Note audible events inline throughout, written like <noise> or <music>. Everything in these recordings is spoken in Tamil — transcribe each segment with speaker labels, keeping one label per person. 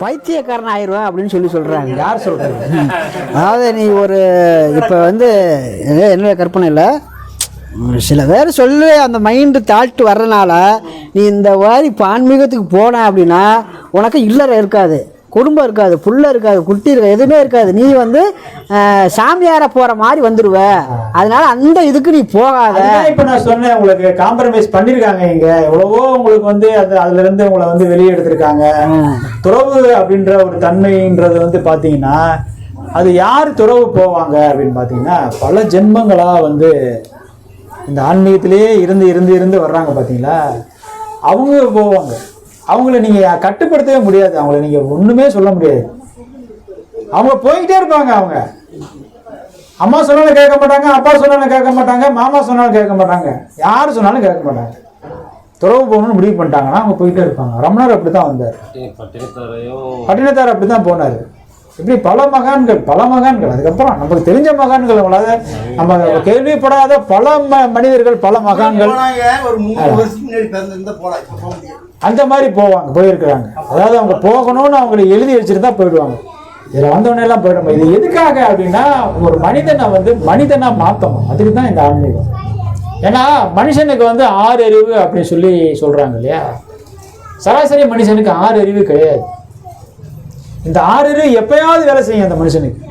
Speaker 1: பைத்தியக்காரன் ஆயிடுவேன் அப்படின்னு சொல்லி சொல்கிறாங்க
Speaker 2: யார் சொல்றது? <laughs>
Speaker 1: அதாவது நீ ஒரு இப்போ வந்து இது என்னுடைய கற்பனை இல்லை. சில பேர் சொல்லி அந்த மைண்டு தாழ்ட்டு வர்றனால நீ இந்த மாதிரி இப்போ ஆன்மீகத்துக்கு போன அப்படின்னா உனக்கு இல்லறை இருக்காது. குடும்பம் இருக்காது புள்ள இருக்காது குட்டி இருக்காது எதுவுமே இருக்காது. நீ வந்து சாமியார போகிற மாதிரி வந்துடுவ அதனால அந்த இதுக்கு நீ போகாத.
Speaker 2: இப்ப நான் சொன்னேன் உங்களுக்கு. காம்ப்ரமைஸ் பண்ணிருக்காங்க இங்க. எவ்வளவோ உங்களுக்கு வந்து அது அதுல இருந்து உங்களை வந்து வெளியே எடுத்திருக்காங்க. துறவு அப்படின்ற ஒரு தன்மைன்றது வந்து பாத்தீங்கன்னா அது யார் துறவு போவாங்க அப்படின்னு பாத்தீங்கன்னா பல ஜென்மங்களா வந்து இந்த ஆன்மீகத்திலேயே இருந்து இருந்து இருந்து வர்றாங்க பாத்தீங்களா? அவங்க போவாங்க. அவங்கள நீங்க கட்டுப்படுத்தவே முடியாது. அவங்கள நீங்க ஒண்ணுமே சொல்ல முடியாது. அவங்க போய்கிட்டே இருப்பாங்க அவங்க. அம்மா சொன்னாலும் கேட்க மாட்டாங்க அப்பா சொன்னாலும் கேட்க மாட்டாங்க மாமா சொன்னாலும் கேட்க மாட்டாங்க. யார் சொன்னாலும் கேட்க மாட்டாங்க. துறவு போகணும்னு முடிவு பண்ணிட்டாங்கன்னா அவங்க போயிட்டே இருப்பாங்க. ரமணர் அப்படி தான் வந்தார். பட்டினத்தார் அப்படி தான் போனார். இப்படி பல மகான்கள் பல மகான்கள். அதுக்கப்புறம் நமக்கு தெரிஞ்ச மகான்கள் அவ்வளவு நம்ம கேள்விப்படாத பல ம- மனிதர்கள் பல மகான்கள்.
Speaker 3: ஒரு மூணு வருஷத்துக்கு முன்னாடி
Speaker 2: அந்த மாதிரி போவாங்க போயிருக்கிறாங்க. அதாவது அவங்க போகணும்னு அவங்களை எழுதி வச்சிருந்தா போயிடுவாங்க. இதில் வந்தவொடனே எல்லாம் போயிடும். இது எதுக்காக அப்படின்னா ஒரு மனிதனை வந்து மனிதனாக மாற்றணும் அதுக்கு தான் இந்த ஆன்மீகம். ஏன்னா மனுஷனுக்கு வந்து ஆறு அறிவு அப்படின்னு சொல்லி சொல்கிறாங்க இல்லையா? சராசரி மனுஷனுக்கு ஆறு அறிவு கிடையாது. இந்த ஆறு அறிவு எப்பயாவது வேலை செய்யும் அந்த மனுஷனுக்கு.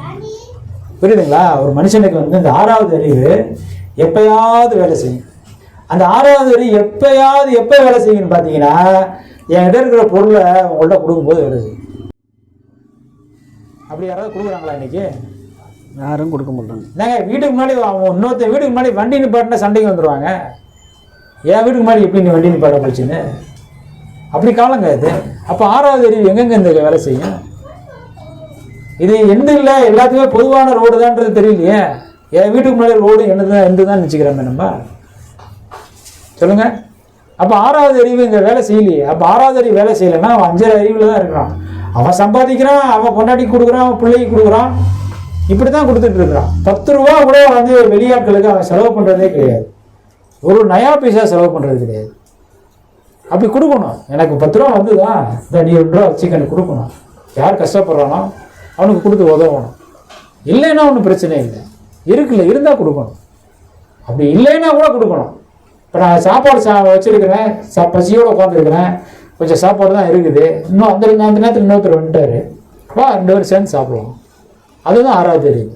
Speaker 2: புரியுதுங்களா? ஒரு மனுஷனுக்கு வந்து இந்த ஆறாவது அறிவு எப்பயாவது வேலை செய்யும். அந்த ஆறாவது அறிவு எப்பயாவது எப்போ வேலை செய்யும்னு பார்த்தீங்கன்னா என்கிட்ட இருக்கிற பொருளை உங்கள்கிட்ட கொடுக்கும்போது வேலை செய்யும் அப்படி யாராவது கொடுக்குறாங்களா இன்னைக்கு?
Speaker 1: யாரும் கொடுக்க மாட்டாங்க.
Speaker 2: என்னங்க வீட்டுக்கு முன்னாடி அவன் இன்னொருத்த வீட்டுக்கு முன்னாடி வண்டி நிப்பாட்டினா சண்டைக்கு வந்துடுவாங்க என் வீட்டுக்கு முன்னாடி எப்படி நீ வண்டி நிப்பாட்ட போச்சுன்னு? அப்படி காலங்க இது. அப்போ ஆறாவது அறிவு எங்கெங்க இந்த வேலை செய்யும்? இது எந்த இல்லை எல்லாத்துக்குமே பொதுவான ரோடு தான்றது தெரியலையே. என் வீட்டுக்கு முன்னாடி ரோடு என்னது தான் எந்த தான் நினச்சிக்கிறோமே நம்ம? சொல்லுங்க. அப்போ ஆறாவது அறிவு இங்கே வேலை செய்யலையே. அப்போ ஆறாவது அறிவு வேலை செய்யலைன்னா அவன் அஞ்சரை அறிவில் தான் இருக்கிறான். அவன் சம்பாதிக்கிறான் அவன் பொண்டாட்டி கொடுக்குறான் அவன் பிள்ளைக்கு கொடுக்குறான். இப்படி தான் கொடுத்துட்டு இருக்கிறான். பத்து ரூபா கூட வந்து வெளியாட்களுக்கு அவன் செலவு பண்ணுறதே கிடையாது. ஒரு நயா பைசா செலவு பண்ணுறது கிடையாது. அப்படி கொடுக்கணும். எனக்கு பத்து ரூபா வந்துதா? இந்த நீ ரெண்டு ரூபா சிக்கன் கொடுக்கணும். யார் கஷ்டப்படுறானோ அவனுக்கு கொடுத்து உதவணும். இல்லைன்னா ஒன்றும் பிரச்சனை இல்லை. இருக்குல்ல இருந்தால் கொடுக்கணும். அப்படி இல்லைன்னா கூட கொடுக்கணும். இப்போ நான் சாப்பாடு சா வச்சுருக்கிறேன். சா பசியோடு உட்காந்துருக்கிறேன் கொஞ்சம் சாப்பாடு தான் இருக்குது. இன்னும் அந்த அந்த நேரத்தில் இன்னொருத்தர் வந்துட்டாரு. வா ரெண்டு பேரும் சேர்ந்து சாப்பிடுவோம். அதுதான் ஆறாவது அறிவு.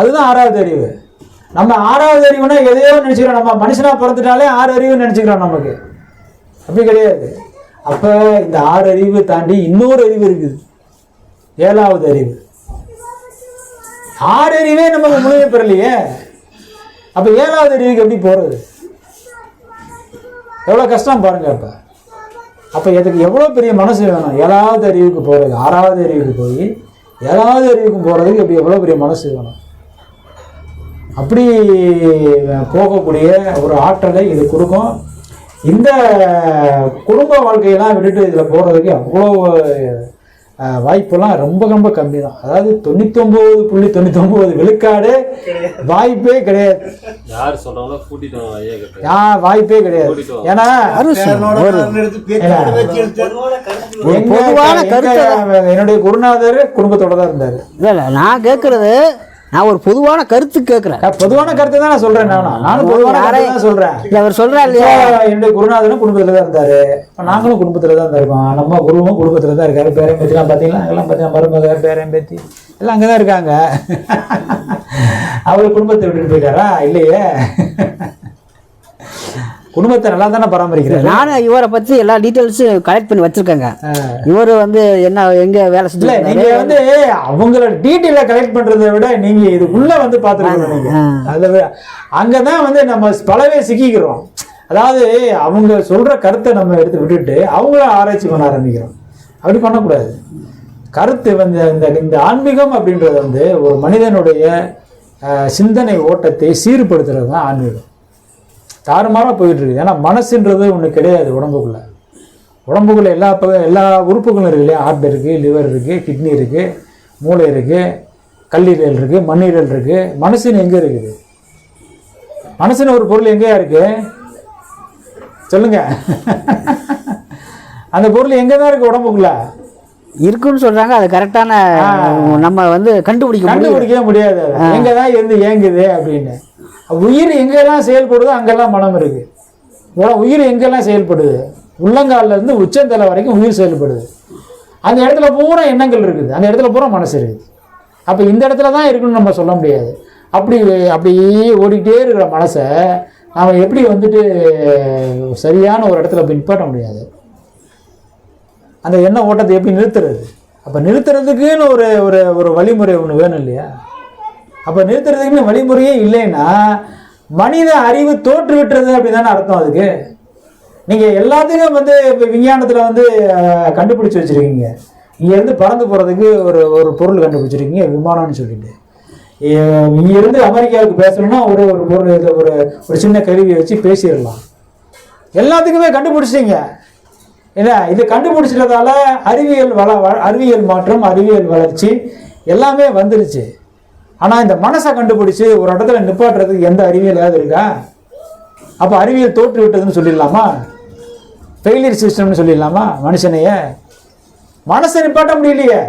Speaker 2: அதுதான் ஆறாவது அறிவு. நம்ம ஆறாவது அறிவுனா எதையோ நினச்சிக்கிறோம். நம்ம மனுஷனாக பிறந்துட்டாலே ஆறு அறிவு நினச்சிக்கிறோம் நமக்கு. அப்படி கிடையாது. அப்போ இந்த ஆறு அறிவு தாண்டி இன்னொரு அறிவு இருக்குது. ஏழாவது அறிவு. ஆறு அறிவே நமக்கு முழுமை பெறலையே. அப்போ ஏழாவது அறிவுக்கு எப்படி போகிறது எவ்வளோ கஷ்டம் பாருங்க அப்போ. அப்போ இதுக்கு எவ்வளோ பெரிய மனசு வேணும்? ஏழாவது அறிவுக்கு போகிறது ஆறாவது அறிவுக்கு போய் ஏழாவது அறிவுக்கு போகிறதுக்கு எப்படி எவ்வளோ பெரிய மனசு வேணும்? அப்படி போகக்கூடிய ஒரு ஆற்றலை இது கொடுக்கும். இந்த குடும்ப வாழ்க்கையெல்லாம் விட்டுட்டு இதில் போகிறதுக்கு அவ்வளோ வாய்ப்பெல்லாம் ரொம்ப ரொம்ப கம்மி தான் அதாவது தொண்ணூத்தொம்பது புள்ளி தொண்ணூத்தொம்பது விழுக்காடு வாய்ப்பே கிடையாது.
Speaker 4: யார் சொல்றாங்களோ கூட்டிட்டு வாங்க ஐயா கிட்ட.
Speaker 2: யா வாய்ப்பே கிடையாது. ஏன்னா
Speaker 1: பொதுவான கருத்தை.
Speaker 2: என்னுடைய குருநாதர் குடும்பத்தோட தான் இருந்தாரு.
Speaker 1: இல்லை நான் கேட்குறது நான் ஒரு பொதுவான கருத்து கேட்குறேன்
Speaker 2: பொதுவான கருத்து தான் நான் சொல்றேன் நானும் நானும் பொதுவான தான் சொல்றேன்.
Speaker 1: இல்லை அவர் சொல்கிறா இல்லையா?
Speaker 2: என்னுடைய குருநாதரும் குடும்பத்துல தான் இருந்தாரு. இப்ப நாங்களும் குடும்பத்துல தான் இருக்கோம். நம்ம குருவும் குடும்பத்துல தான் இருக்காரு. பேரன் பேத்திலாம் பாத்தீங்களா? எல்லாம் பார்த்தீங்கன்னா மருமக பேரன் பேத்தி எல்லாம் அங்கதான் இருக்காங்க. அவர் குடும்பத்தை விட்டுட்டு போயிட்டாரா? இல்லையே. குடும்பத்தை நல்லா தானே பராமரிக்கிறாரு?
Speaker 1: நானும் இவரை பற்றி எல்லா டீட்டெயில்ஸும் கலெக்ட் பண்ணி வச்சுருக்கேங்க. இவர் வந்து என்ன எங்கே வேலை செஞ்சு
Speaker 2: நீங்க வந்து அவங்களோட டீட்டெயில கலெக்ட் பண்றதை விட நீங்க இதுக்குள்ள வந்து பாத்துருக்கணும் நீங்க. அதுல வி- அங்கதான் வந்து நம்ம பலவே சிக்கிக்கிறோம். அதாவது அவங்க சொல்ற கருத்தை நம்ம எடுத்து விட்டுட்டு அவங்கள ஆராய்ச்சி பண்ண ஆரம்பிக்கிறோம். அப்படி பண்ணக்கூடாது. கருத்து வந்து இந்த இந்த ஆன்மீகம் அப்படின்றது வந்து ஒரு மனிதனுடைய சிந்தனை ஓட்டத்தை சீர்படுத்துறது தான் ஆன்மீகம். தாறுமாறாக போயிட்டு இருக்குது ஏன்னா மனசுன்றது ஒன்று கிடையாது உடம்புக்குள்ள. உடம்புக்குள்ள எல்லா பக எல்லா உறுப்புகளும் இருக்கு இல்லையா? ஹார்ட் இருக்குது லிவர் இருக்குது கிட்னி இருக்குது மூளை இருக்குது கல்லீரல் இருக்குது மண்ணீரல் இருக்குது மனசுன்னு எங்கே இருக்குது? மனசுன்னு ஒரு பொருள் எங்கேயா இருக்கு? சொல்லுங்க. <laughs> அந்த பொருள் எங்கே தான் இருக்கு உடம்புக்குள்ள?
Speaker 1: இருக்குன்னு சொல்றாங்க. அது கரெக்டான நம்ம வந்து கண்டுபிடிக்க
Speaker 2: கண்டுபிடிக்கவே முடியாது. அது. எங்கதான் இருந்து இயங்குது அப்படின்னு. உயிர் எங்கெல்லாம் செயல்படுதோ அங்கெல்லாம் மனம் இருக்கு. உயிர் எங்கெல்லாம் செயல்படுது? உள்ளங்கால இருந்து உச்சந்தலை வரைக்கும் உயிர் செயல்படுது. அந்த இடத்துல பூரா எண்ணங்கள் இருக்குது. அந்த இடத்துல பூரா மனசு இருக்குது. அப்போ இந்த இடத்துல தான் இருக்குன்னு நம்ம சொல்ல முடியாது. அப்படி அப்படியே ஓடிக்கிட்டே இருக்கிற மனசை நாம் எப்படி வந்துட்டு சரியான ஒரு இடத்துல பின்பற்ற முடியாது? அந்த எண்ண ஓட்டத்தை எப்படி நிறுத்துறது? அப்போ நிறுத்துறதுக்குன்னு ஒரு ஒரு ஒரு வழிமுறை ஒன்று வேணும் இல்லையா? அப்போ நிறுத்துறதுக்குன்னு வழிமுறையே இல்லைன்னா மனித அறிவு தோற்றுவிட்டுறது அப்படின்னு அர்த்தம் அதுக்கு? நீங்கள் எல்லாத்தையும் வந்து இப்போ விஞ்ஞானத்தில் வந்து கண்டுபிடிச்சி வச்சுருக்கீங்க. இங்கேருந்து பறந்து போகிறதுக்கு ஒரு ஒரு பொருள் கண்டுபிடிச்சிருக்கீங்க விமானம்னு சொல்லிட்டு. இங்கேருந்து அமெரிக்காவுக்கு பேசணும்னா ஒரு ஒரு பொருள் இது ஒரு ஒரு சின்ன கருவியை வச்சு பேசிடலாம். எல்லாத்துக்குமே கண்டுபிடிச்சிங்க என்ன இது கண்டுபிடிச்சிட்டதால அறிவியல் வள அறிவியல் மாற்றம் அறிவியல் வளர்ச்சி எல்லாமே வந்துருச்சு. ஆனால் இந்த மனசை கண்டுபிடிச்சு ஒரு இடத்துல நிப்பாட்டுறதுக்கு எந்த அறிவியலாவது இருக்கா? அப்போ அறிவியல் தோற்று விட்டதுன்னு சொல்லிடலாமா? ஃபெயிலியர் சிஸ்டம்னு சொல்லிடலாமா? மனுஷனைய? மனசை நிப்பாட்ட முடியலையே.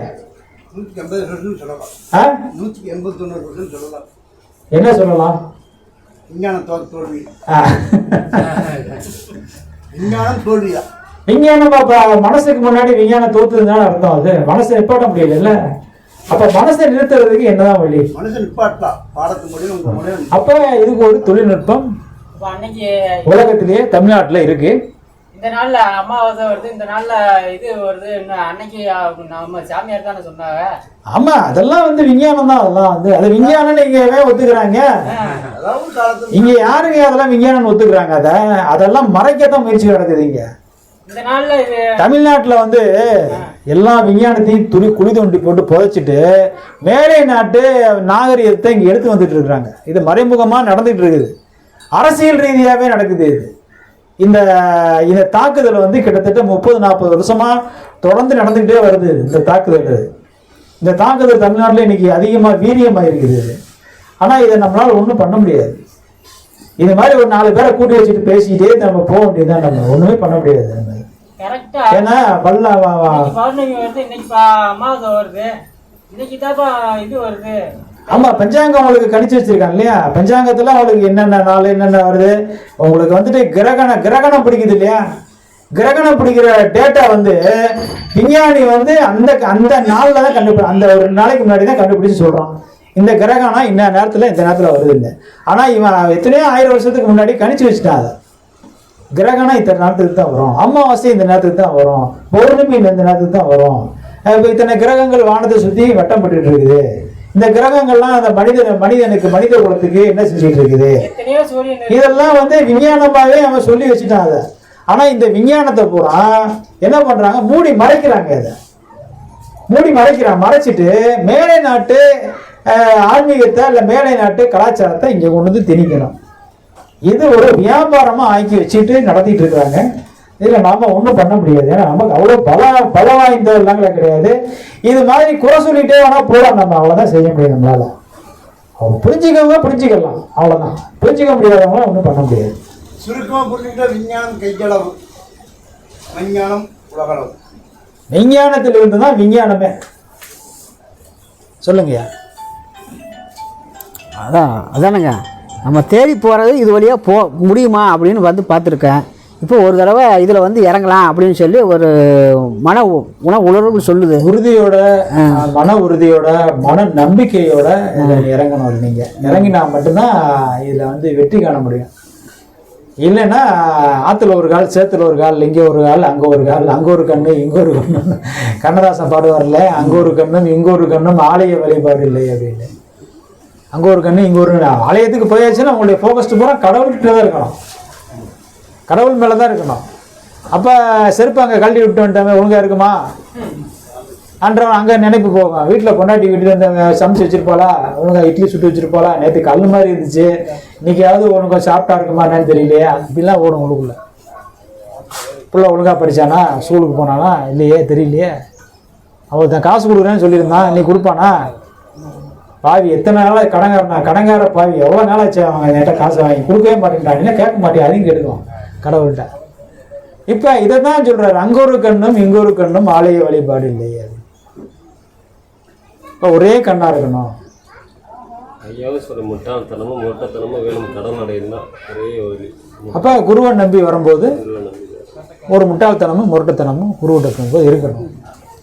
Speaker 2: என்ன சொல்லலாம்?
Speaker 5: விஞ்ஞான தோல்வி விஞ்ஞானம் தோல்வியா
Speaker 2: விஞ்ஞானம் மனசுக்கு முன்னாடி விஞ்ஞானம் தோத்துதுனால அர்த்தம் அது. மனசை நிப்பாட்ட முடியல அப்ப மனசை நிறுத்துறதுக்கு என்னதான் வழி?
Speaker 5: மனுஷன் நிப்பாட்டலாம். பாடத்து முடியும்
Speaker 2: அப்ப இதுக்கு ஒரு தொழில்நுட்பம்
Speaker 6: அப்ப அன்னைக்கு
Speaker 2: உலகத்திலேயே தமிழ்நாட்டுல இருக்கு.
Speaker 6: இந்த நாள்ல அமாவாசை வருது இந்த நாள்ல இது வருது அன்னைக்கு நம்ம சாமியார் தானே சொன்னாங்க.
Speaker 2: ஆமா அதெல்லாம் வந்து விஞ்ஞானம் தான் அதெல்லாம் வந்து. அது விஞ்ஞானம் நீங்க ஒத்துக்கிறாங்க. இங்க யாருங்க அதெல்லாம் விஞ்ஞானம் ஒத்துக்கிறாங்க? அத அதெல்லாம் மறைக்கத்தான் முயற்சி நடக்குது இங்க.
Speaker 6: இந்த நாள்ல இது
Speaker 2: தமிழ்நாட்டுல வந்து எல்லா விஞ்ஞானத்தையும் துளி குழி தோண்டி போட்டு புதைச்சிட்டு மேலை நாட்டு நாகரிகத்தை இங்கே எடுத்து வந்துட்டு இருக்கிறாங்க. இது மறைமுகமாக நடந்துட்டு இருக்குது. அரசியல் ரீதியாகவே நடக்குது இது. இந்த இந்த தாக்குதல் வந்து கிட்டத்தட்ட முப்பது நாற்பது வருஷமா தொடர்ந்து நடந்துகிட்டே வருது இந்த தாக்குதல். இந்த தாக்குதல் தமிழ்நாட்டில் இன்னைக்கு அதிகமாக வீரியமாக இருக்குது ஆனால் இதை நம்மளால் ஒன்றும் பண்ண முடியாது. இது மாதிரி ஒரு நாலு பேரை கூட்டி வச்சுட்டு பேசிக்கிட்டே நம்ம போக வேண்டியதுதான் நம்ம. ஒன்றுமே பண்ண முடியாது. ஏன்னா பல்ல வ- வ-
Speaker 6: இன்னைக்கு பௌர்ணமி வருது இன்னைக்கு அமாவாசை வருது. இன்னைக்கு தாப்பா இது வருது.
Speaker 2: ஆமா பஞ்சாங்கம் உங்களுக்கு கணிச்சு வச்சிருக்காங்க இல்லையா? பஞ்சாங்கத்துல உங்களுக்கு என்னென்ன நாள் என்னென்ன வருது? உங்களுக்கு வந்துட்டு கிரகண கிரகணம் பிடிக்குது இல்லையா? கிரகணம் பிடிக்கிற டேட்டா வந்து விஞ்ஞானி வந்து அந்த அந்த நாள்ல தான் கண்டுபிடி அந்த ஒரு நாளைக்கு முன்னாடி தான் கண்டுபிடிச்சு சொல்றான். இந்த கிரகணம் இந்த நேரத்துல இந்த நேரத்துல வருது இல்லை ஆனா இவன் எத்தனையோ ஆயிரம் வருஷத்துக்கு முன்னாடி கணிச்சு வச்சுட்டான் அதை. கிரகணம் இத்தனை நேரத்துக்கு தான் வரும். அமாவாசை இந்த நேரத்துக்கு தான் வரும். பௌர்ணமி இந்த நேரத்துக்கு தான் வரும். இப்போ இத்தனை கிரகங்கள் வானத்தை சுற்றி வட்டம் பட்டுட்டு இருக்குது. இந்த கிரகங்கள்லாம் அந்த மனித மனிதனுக்கு மனித குலத்துக்கு என்ன செஞ்சுட்டு இருக்குது. இதெல்லாம் வந்து விஞ்ஞானமாவே அவன் சொல்லி வச்சுட்டான் அதை ஆனா இந்த விஞ்ஞானத்தை பூரா என்ன பண்றாங்க? மூடி மறைக்கிறாங்க இதை. மூடி மறைக்கிறான் மறைச்சிட்டு மேலை நாட்டு ஆன்மீகத்தை இல்ல மேலை நாட்டு கலாச்சாரத்தை இங்க கொண்டு வந்து திணிக்கணும். இது ஒரு வியாபாரமா ஆக்கி வச்சுட்டு நடத்திட்டு இருக்காங்க இதுல நாம ஒண்ணும் பண்ண முடியாது. ஏன்னா நமக்கு அவ்வளவு பல பல வாய்ந்தவர்களாங்களே கிடையாது. இது மாதிரி குறை சொல்லிட்டே வேணா போலாம் நம்ம. அவ்வளவுதான் செய்ய முடியும் நம்மளால. அவங்க புரிஞ்சுக்கவங்க புரிஞ்சுக்கலாம். அவ்வளவுதான். புரிஞ்சுக்க முடியாதவங்களாம் ஒன்றும் பண்ண முடியாது.
Speaker 5: சுருக்கமாக புரிஞ்சுக்கிட்டா விஞ்ஞானம் கையளவு. விஞ்ஞானம் உலகளவு.
Speaker 2: விஞ்ஞானத்திலிருந்து தான் விஞ்ஞானமே. சொல்லுங்கய்யா.
Speaker 1: அதான் அதானுங்க. நம்ம தேடி போகிறது இது வழியாக போ முடியுமா அப்படின்னு வந்து பார்த்துருக்கேன். இப்போ ஒரு தடவை இதில் வந்து இறங்கலாம் அப்படின்னு சொல்லி ஒரு மன உ- உண உணர்வு சொல்லுது.
Speaker 2: உறுதியோட மன உறுதியோட மன நம்பிக்கையோட இறங்கணும் நீங்க. இறங்கினா மட்டும்தான் இதுல வந்து வெற்றி காண முடியும். இல்லைன்னா ஆத்துல ஒரு கால் சேத்துல ஒரு கால் இங்கே ஒரு கால் அங்க ஒரு கால் அங்க ஒரு கண்ணு இங்க ஒரு கண்ணு. கண்ணதாசன் பாடுவார்ல அங்க ஒரு கண்ணும் இங்க ஒரு கண்ணும் ஆலய வழிபாடு இல்லை அப்படின்னு. அங்கே ஒரு கண்ணு இங்கே ஒரு கண்ணு. ஆலயத்துக்கு போயாச்சுன்னா உங்களுடைய ஃபோக்கஸ்ட் பூரா கடவுள்கிட்ட தான் இருக்கணும். கடவுள் மேலே தான் இருக்கணும். அப்போ செருப்பு அங்கே கழட்டி விட்டு வந்துட்டாங்க ஒழுங்காக இருக்குமா? அன்றவன் அங்கே நினைப்பு போகும். வீட்டில் கொண்டாட்டி வீட்டில் இருந்து சமைச்சு வச்சுருப்பாளா? ஒழுங்காக இட்லி சுட்டு வச்சுருப்பாளா? நேற்று கல் மாதிரி இருந்துச்சு. இன்னைக்காவது உனக்கு சாப்பிட்டா இருக்குமா என்னன்னு தெரியலையே. அப்படிலாம் ஓடும் உங்களுக்குள்ள பிள்ளை ஒழுங்கா படிச்சானா? ஸ்கூலுக்கு போனானா? இல்லையே தெரியலையே. அவள் தான் காசு கொடுக்குறேன்னு சொல்லியிருந்தான். நீ கொடுப்பானா? பாவி எத்தனை நாளாக கடங்காரனா கடங்கார பாவி எவ்வளோ நாளாச்சு அவங்க என்கிட்ட காசு வாங்கி கொடுக்கவே மாட்டேங்கிறான் என்ன கேட்க மாட்டேன் அதையும் கேட்டுக்குவான் கடவுள்கிட்ட. இப்போ இதை தான் சொல்றாரு அங்க ஒரு கண்ணும் இங்க ஒரு கண்ணும் ஆலய வழிபாடு இல்லையே இப்போ ஒரே கண்ணா இருக்கணும்.
Speaker 4: ஐயாவும் சொல்ற முட்டாள்தனமும் மொட்டத்தனமும் வேணும். கடன் அடையுதுன்னா ஒரே ஒரு
Speaker 2: அப்போ குருவை நம்பி வரும்போது ஒரு முட்டாள்தனமும் முரட்டுத்தனமும் குருவிட்ட போது இருக்கணும்.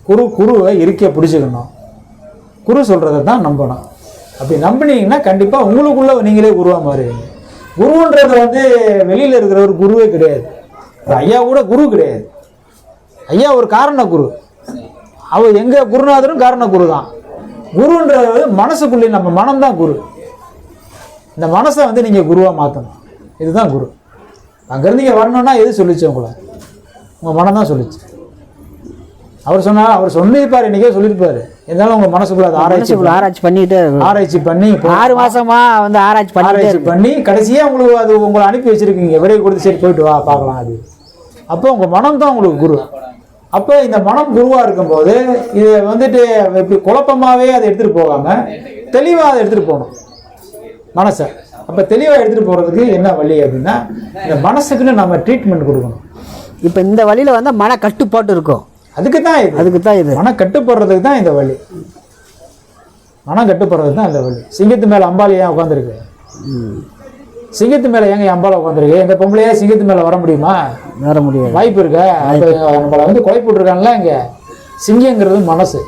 Speaker 2: குரு குருவை இருக்க பிடிச்சிக்கணும். குரு சொல்கிறத தான் நம்பணும். அப்படி நம்பினீங்கன்னா கண்டிப்பாக உங்களுக்குள்ள நீங்களே குருவாக மாறுவீங்க. குருன்றது வந்து வெளியில் இருக்கிற ஒரு குருவே கிடையாது. ஒரு ஐயா கூட குரு கிடையாது. ஐயா ஒரு காரண குரு. அவர் எங்கள் குருநாதரும் காரண குரு தான் குருன்றது மனசுக்குள்ளே நம்ம மனம்தான் குரு. இந்த மனசை வந்து நீங்கள் குருவாக மாற்றணும் இதுதான் குரு. அங்கேருந்து இங்கே வரணும்னா எது சொல்லிச்சு உங்களை? உங்கள் மனம் தான் சொல்லிச்சு. அவர் சொன்னா அவர் சொல்லியிருப்பார் இன்னைக்கே சொல்லியிருப்பாரு. இருந்தாலும் உங்கள் மனசுக்குள்ள அதை ஆராய்ச்சி
Speaker 1: ஆராய்ச்சி பண்ணிட்டே
Speaker 2: ஆராய்ச்சி பண்ணி
Speaker 1: ஆறு மாசமா வந்து ஆராய்ச்சி பண்ணிட்டே
Speaker 2: ஆராய்ச்சி பண்ணி கடைசியாக உங்களுக்கு அது உங்களை அனுப்பி வச்சிருக்கீங்க. விடையை கொடுத்து சரி போயிட்டு வா பார்க்கலாம் அது. அப்போ உங்கள் மனம் தான் உங்களுக்கு குரு. அப்போ இந்த மனம் குருவாக இருக்கும்போது இது வந்துட்டு இப்படி குழப்பமாகவே அதை எடுத்துகிட்டு போகாமல் தெளிவாக அதை எடுத்துகிட்டு போகணும். மனசை. அப்போ தெளிவாக எடுத்துகிட்டு போகிறதுக்கு என்ன வழி அப்படின்னா இந்த மனசுக்குன்னு நம்ம ட்ரீட்மெண்ட் கொடுக்கணும்.
Speaker 1: இப்போ இந்த வழியில வந்து மன கட்டுப்பாடு இருக்கும்.
Speaker 2: அதுக்கு தான் இது.
Speaker 1: அதுக்கு தான் இது.
Speaker 2: மனம் கட்டுப்படுறதுக்கு தான் இந்த வழி. மனம் கட்டுப்படுறதுக்கு தான் இந்த வழி. சிங்கத்து மேலே அம்பாள் ஏன் உட்காந்துருக்கு. சிங்கத்து மேலே ஏங்க அம்பாள் உட்காந்துருக்கு எங்கள் பொம்பளையே சிங்கத்து மேலே வர முடியுமா?
Speaker 1: வர முடியாது.
Speaker 2: வாய்ப்பு இருக்க? நம்மளை வந்து கொலை போட்டிருக்காங்கல்ல இங்க. சிங்கங்கிறது மனசு.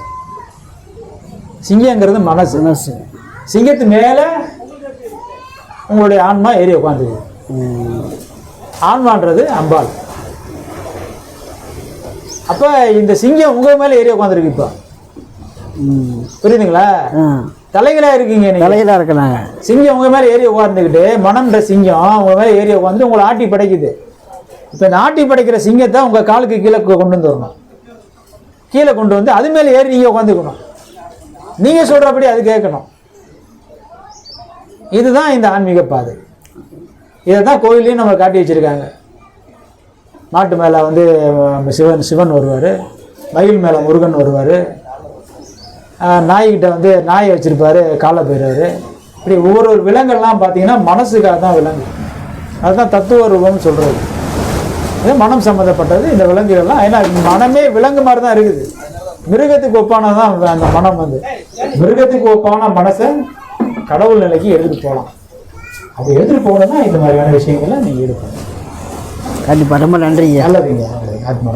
Speaker 2: சிங்கங்கிறது மனசு.
Speaker 1: மனசு.
Speaker 2: சிங்கத்து மேல உங்களுடைய ஆன்மா ஏறி உட்காந்துருக்கு. ஆன்மான்றது அம்பாள். அப்ப இந்த சிங்கம் உங்க மேல ஏறி உட்காந்துருக்கு இப்போ. புரியுதுங்களா? தலைகளா இருக்கீங்க
Speaker 1: தலையில இருக்கிறாங்க.
Speaker 2: சிங்கம் உங்க மேல ஏறி உட்கார்ந்துக்கிட்டு மனம்ன்ற சிங்கம் உங்க மேல ஏறி உட்காந்து உங்களை ஆட்டி படைக்குது. இப்போ இந்த ஆட்டி படைக்கிற சிங்கத்தை உங்க காலுக்கு கீழே கொண்டு வந்து வரணும் கீழே கொண்டு வந்து அது மேல ஏறி நீங்க உட்காந்துக்கணும் நீங்க சொல்றபடி அது கேட்கணும். இதுதான் இந்த ஆன்மீக பாதை. இதை தான் கோயிலையும் நம்ம காட்டி வச்சிருக்காங்க. மாட்டு மேலே வந்து சிவன் சிவன் வருவார். மயில் மேலே முருகன் வருவார். நாய்கிட்ட வந்து நாயை வச்சுருப்பார் காலை போயிடுவார். இப்படி ஒவ்வொரு ஒரு விலங்கெல்லாம் பார்த்தீங்கன்னா மனசுக்காக தான் விலங்கு. அதுதான் தத்துவ ரூபம்னு சொல்கிறது இது மனம் சம்மந்தப்பட்டது இந்த விலங்குகள்லாம் ஏன்னா மனமே விலங்கு மாதிரி தான் இருக்குது. மிருகத்துக்கு ஒப்பானது தான் அந்த மனம் வந்து. மிருகத்துக்கு ஒப்பான மனசை கடவுள் நிலைக்கு எடுத்துகிட்டு போகலாம். அப்படி எடுத்துகிட்டு போகணும்னா இந்த மாதிரியான விஷயங்களை நீங்கள் ஈடுபடணும்.
Speaker 1: கண்டிப்பாக ரொம்ப நன்றிங்க.
Speaker 2: நல்லதுங்க. நல்லதுங்க ஆத்மா